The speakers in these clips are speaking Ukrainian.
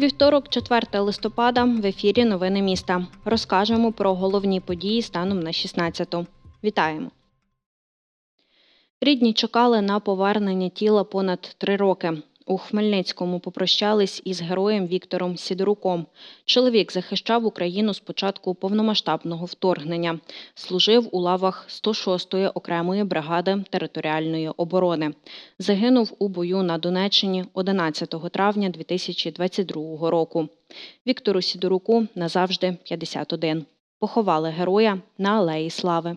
Вівторок, 4 листопада, в ефірі Новини міста. Розкажемо про головні події станом на 16-ту. Вітаємо. Рідні чекали на повернення тіла понад три роки. У Хмельницькому попрощались із героєм Віктором Сідоруком. Чоловік захищав Україну з початку повномасштабного вторгнення. Служив у лавах 106-ї окремої бригади територіальної оборони. Загинув у бою на Донеччині 11 травня 2022 року. Віктору Сідоруку назавжди 51. Поховали героя на Алеї Слави.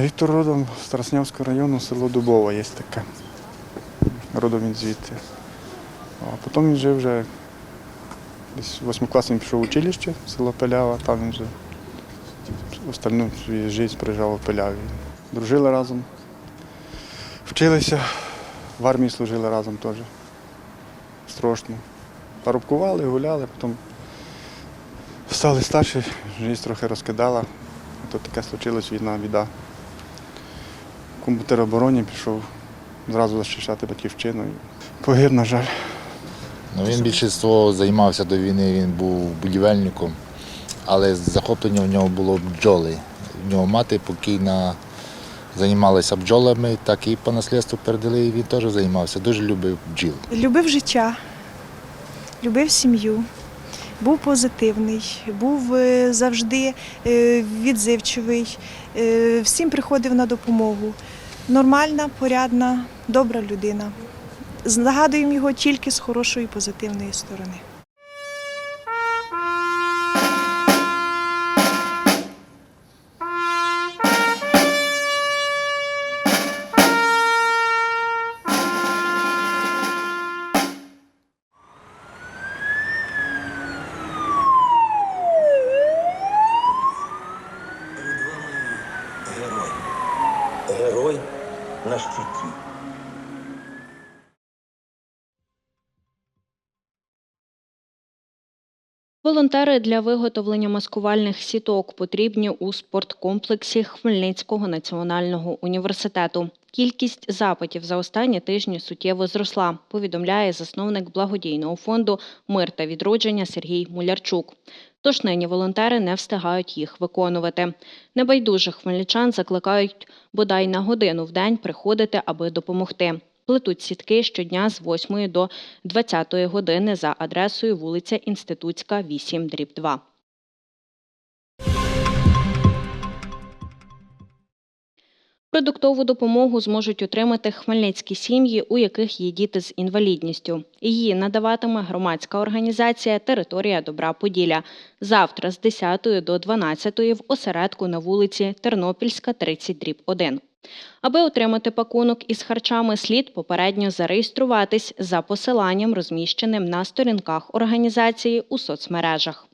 Віктор родом з Староснявського району, село Дубова є таке. Родом він звідти. А потім він жив вже десь в восьмий клас він пішов в училище, село Пелява, там він вже остальну свою життя прожив у Пеляві. Дружили разом, вчилися, в армії служили разом теж. Страшно. Парубкували, гуляли, потім стали старші, життя трохи розкидала. То таке случилось війна, біда. В теробороні пішов зразу захищати батьківщину. Погиб, на жаль. Ну, він більше свого займався до війни, він був будівельником, але захоплення в нього було бджоли. В нього мати покійна займалася бджолами, так і по наслідству передали, і він теж займався, дуже любив бджіл. Любив життя, любив сім'ю, був позитивний, був е, завжди е, відзивчивий, е, всім приходив на допомогу. Нормальна, порядна, добра людина. Згадуємо його тільки з хорошої позитивної сторони. Волонтери для виготовлення маскувальних сіток потрібні у спорткомплексі Хмельницького національного університету. Кількість запитів за останні тижні суттєво зросла, повідомляє засновник благодійного фонду Мир та відродження Сергій Мулярчук. Тож нині волонтери не встигають їх виконувати. Небайдужих хмельничан закликають бодай на годину в день приходити, аби допомогти. Плетуть сітки щодня з 8 до 20 години за адресою вулиця Інститутська, 8, дріб 2. Продуктову допомогу зможуть отримати хмельницькі сім'ї, у яких є діти з інвалідністю. Її надаватиме громадська організація Територія Добра Поділля завтра з 10 до 12 в осередку на вулиці Тернопільська, 30 дріб 1. Аби отримати пакунок із харчами, слід попередньо зареєструватись за посиланням, розміщеним на сторінках організації у соцмережах.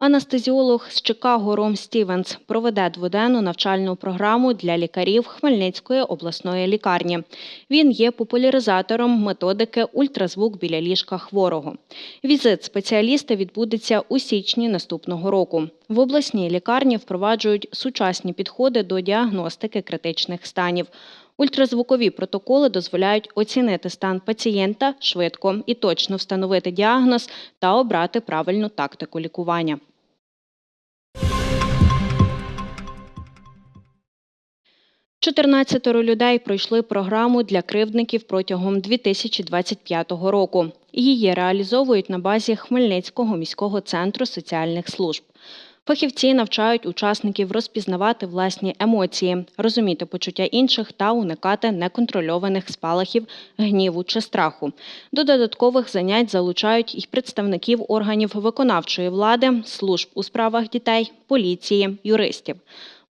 Анестезіолог з Чикаго Ром Стівенс проведе дводенну навчальну програму для лікарів Хмельницької обласної лікарні. Він є популяризатором методики ультразвук біля ліжка хворого. Візит спеціаліста відбудеться у січні наступного року. В обласній лікарні впроваджують сучасні підходи до діагностики критичних станів. Ультразвукові протоколи дозволяють оцінити стан пацієнта швидко і точно встановити діагноз та обрати правильну тактику лікування. Чотирнадцятеро людей пройшли програму для кривдників протягом 2025 року. Її реалізовують на базі Хмельницького міського центру соціальних служб. Фахівці навчають учасників розпізнавати власні емоції, розуміти почуття інших та уникати неконтрольованих спалахів гніву чи страху. До додаткових занять залучають і представників органів виконавчої влади, служб у справах дітей, поліції, юристів.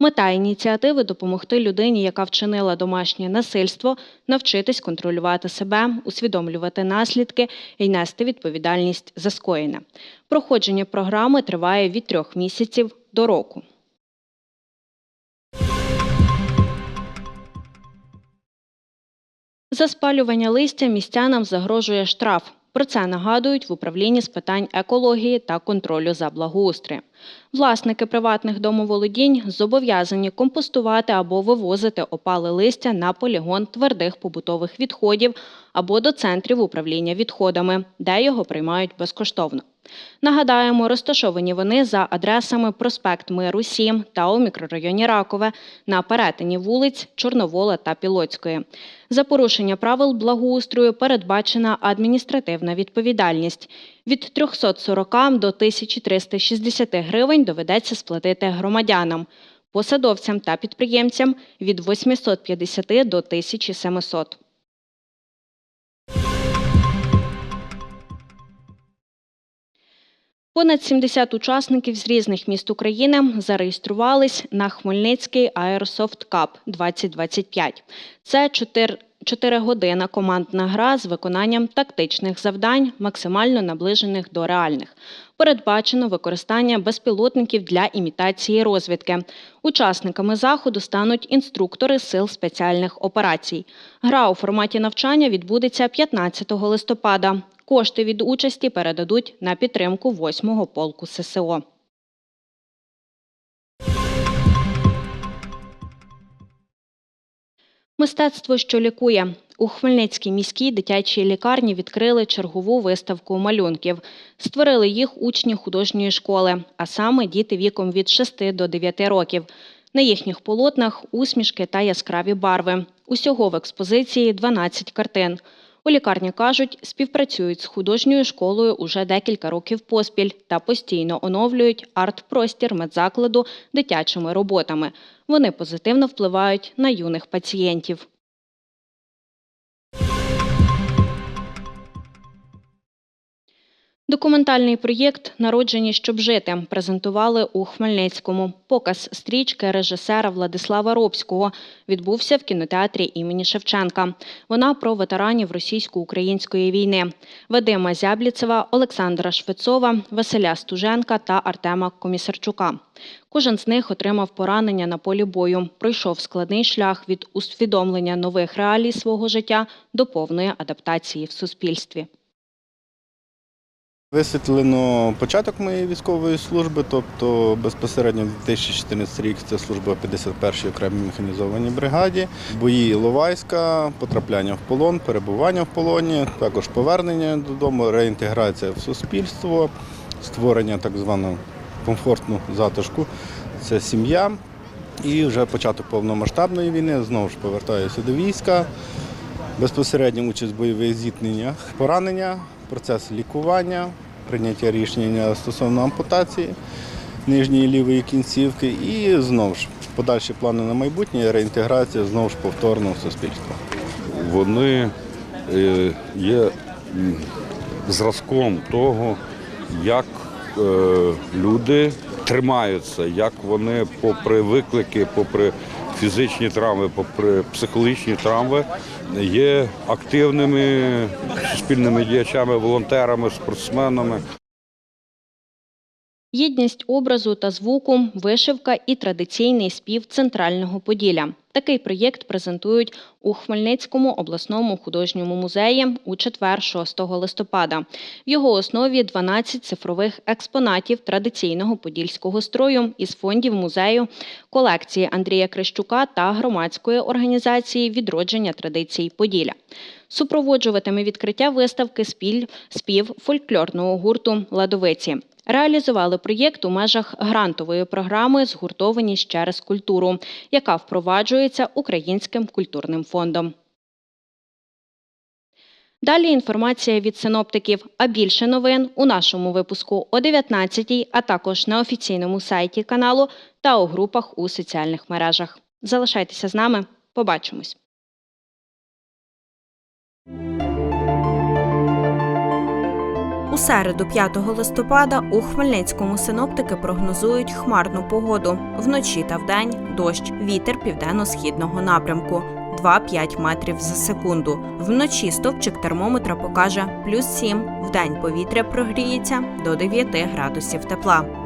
Мета ініціативи допомогти людині, яка вчинила домашнє насильство, навчитись контролювати себе, усвідомлювати наслідки і нести відповідальність за скоєне. Проходження програми триває від трьох місяців до року. За спалювання листя містянам загрожує штраф. Про це нагадують в управлінні з питань екології та контролю за благоустроєм. Власники приватних домоволодінь зобов'язані компостувати або вивозити опале листя на полігон твердих побутових відходів або до центрів управління відходами, де його приймають безкоштовно. Нагадаємо, розташовані вони за адресами проспект Миру 7 та у мікрорайоні Ракове на перетині вулиць Чорновола та Пілоцької. За порушення правил благоустрою передбачена адміністративна відповідальність. Від 340 до 1360 гривень доведеться сплатити громадянам, посадовцям та підприємцям від 850 до 1700. Понад 70 учасників з різних міст України зареєструвались на Хмельницький Airsoft Cup 2025. Це 4, 4 година командна гра з виконанням тактичних завдань, максимально наближених до реальних. Передбачено використання безпілотників для імітації розвідки. Учасниками заходу стануть інструктори сил спеціальних операцій. Гра у форматі навчання відбудеться 15 листопада. Кошти від участі передадуть на підтримку 8-го полку ССО. Мистецтво, що лікує. У Хмельницькій міській дитячій лікарні відкрили чергову виставку малюнків. Створили їх учні художньої школи, а саме діти віком від 6 до 9 років. На їхніх полотнах усмішки та яскраві барви. Усього в експозиції 12 картин. У лікарні кажуть, співпрацюють з художньою школою уже декілька років поспіль та постійно оновлюють арт-простір медзакладу дитячими роботами. Вони позитивно впливають на юних пацієнтів. Документальний проєкт Народжені, щоб жити презентували у Хмельницькому. Показ стрічки режисера Владислава Робського відбувся в кінотеатрі імені Шевченка. Вона про ветеранів російсько-української війни Вадима Зябліцева, Олександра Швецова, Василя Стуженка та Артема Комісарчука. Кожен з них отримав поранення на полі бою, пройшов складний шлях від усвідомлення нових реалій свого життя до повної адаптації в суспільстві. Висвітлено початок моєї військової служби, тобто безпосередньо 2014 рік це служба 51-й окремій механізованій бригаді, бої Іловайська, потрапляння в полон, перебування в полоні, також повернення додому, реінтеграція в суспільство, створення так званого комфортного затишку це сім'я. І вже початок повномасштабної війни знову ж повертаюся до війська. Безпосередньо участь в бойових зіткненнях, поранення, процес лікування, прийняття рішення стосовно ампутації нижньої лівої кінцівки і знову ж подальші плани на майбутнє, реінтеграція знову ж повторно в суспільство. вони е, є зразком того, як е, люди тримаються, як вони, попри виклики, попри фізичні травми, попри психологічні травми, є активними суспільними діячами, волонтерами, спортсменами. Єдність образу та звуку, вишивка і традиційний спів центрального Поділля. Такий проєкт презентують у Хмельницькому обласному художньому музеї у четвер, 6 листопада. В його основі 12 цифрових експонатів традиційного подільського строю із фондів музею, колекції Андрія Крищука та громадської організації відродження традицій Поділля. Супроводжуватиме відкриття виставки спіль спів фольклорного гурту Ладовиці. Реалізували проєкт у межах грантової програми Згуртованість через культуру, яка впроваджується Українським культурним фондом. Далі інформація від синоптиків. А більше новин у нашому випуску о 19-й, а також на офіційному сайті каналу та у групах у соціальних мережах. Залишайтеся з нами. Побачимось. У середу 5 листопада у Хмельницькому синоптики прогнозують хмарну погоду. Вночі та вдень дощ, вітер південно-східного напрямку 2-5 метрів за секунду. Вночі стовпчик термометра покаже плюс 7, вдень повітря прогріється до 9 градусів тепла.